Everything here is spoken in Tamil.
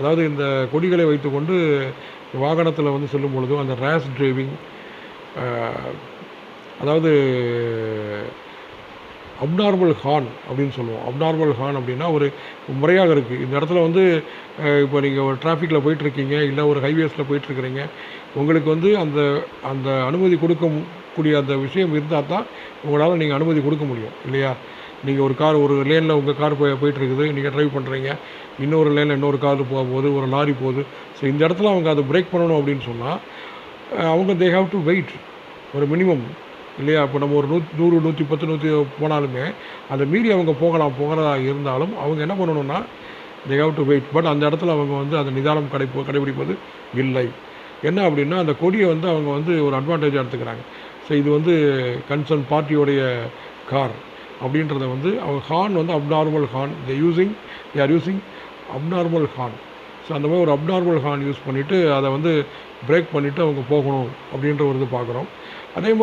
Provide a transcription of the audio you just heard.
அதாவது இந்த கொடிகளை வைத்துக்கொண்டு வாகனத்தில் வந்து செல்லும் பொழுதும் அந்த ரேஷ் டிரைவிங் அதாவது அப்நார்மல் ஹார்ன் அப்படின்னு சொல்லுவோம். அப்நார்மல் ஹார்ன் அப்படின்னா ஒரு முறையாக இருக்குது இந்த இடத்துல வந்து இப்போ நீங்கள் ஒரு டிராஃபிக்கில் போயிட்டுருக்கீங்க இல்லை ஒரு ஹைவேஸில் போயிட்டுருக்கிறீங்க உங்களுக்கு வந்து அந்த அந்த அனுமதி கொடுக்க கூடிய அந்த விஷயம் இருந்தால் தான் உங்களால் நீங்கள் அனுமதி கொடுக்க முடியும் இல்லையா? நீங்கள் ஒரு கார் ஒரு லேனில் உங்கள் கார் போய் போயிட்டுருக்குது நீங்கள் ட்ரைவ் பண்ணுறீங்க இன்னொரு லேனில் இன்னொரு கார் போகுது ஒரு லாரி போகுது. ஸோ இந்த இடத்துல அவங்க அதை பிரேக் பண்ணணும் அப்படின்னு சொன்னால் அவங்க தே ஹாவ் டு வெயிட் ஒரு மினிமம் இல்லையா? இப்போ நம்ம ஒரு நூ நூறு நூற்றி பத்து நூற்றி போனாலுமே அதை மீறி அவங்க போகலாம் போகிறதா இருந்தாலும் அவங்க என்ன பண்ணணும்னா they have to wait but அந்த இடத்துல அவங்க வந்து அந்த நிதானம் கடை கடைபிடிப்பது இல்லை. என்ன அப்படின்னா அந்த கொடியை வந்து அவங்க வந்து ஒரு அட்வான்டேஜாக எடுத்துக்கிறாங்க. ஸோ இது வந்து கன்சர்ன் பார்ட்டியோடைய கார். அப்படின்றத வந்து அவங்க ஹார்ன் வந்து abnormal horn. They using they are using abnormal horn. So அந்த மாதிரி ஒரு அப்நார்மல் ஹார்ன் யூஸ் பண்ணிவிட்டு அதை வந்து பிரேக் பண்ணிவிட்டு அவங்க போகணும் அப்படின்ற ஒரு இது பார்க்குறோம். அதே மாதிரி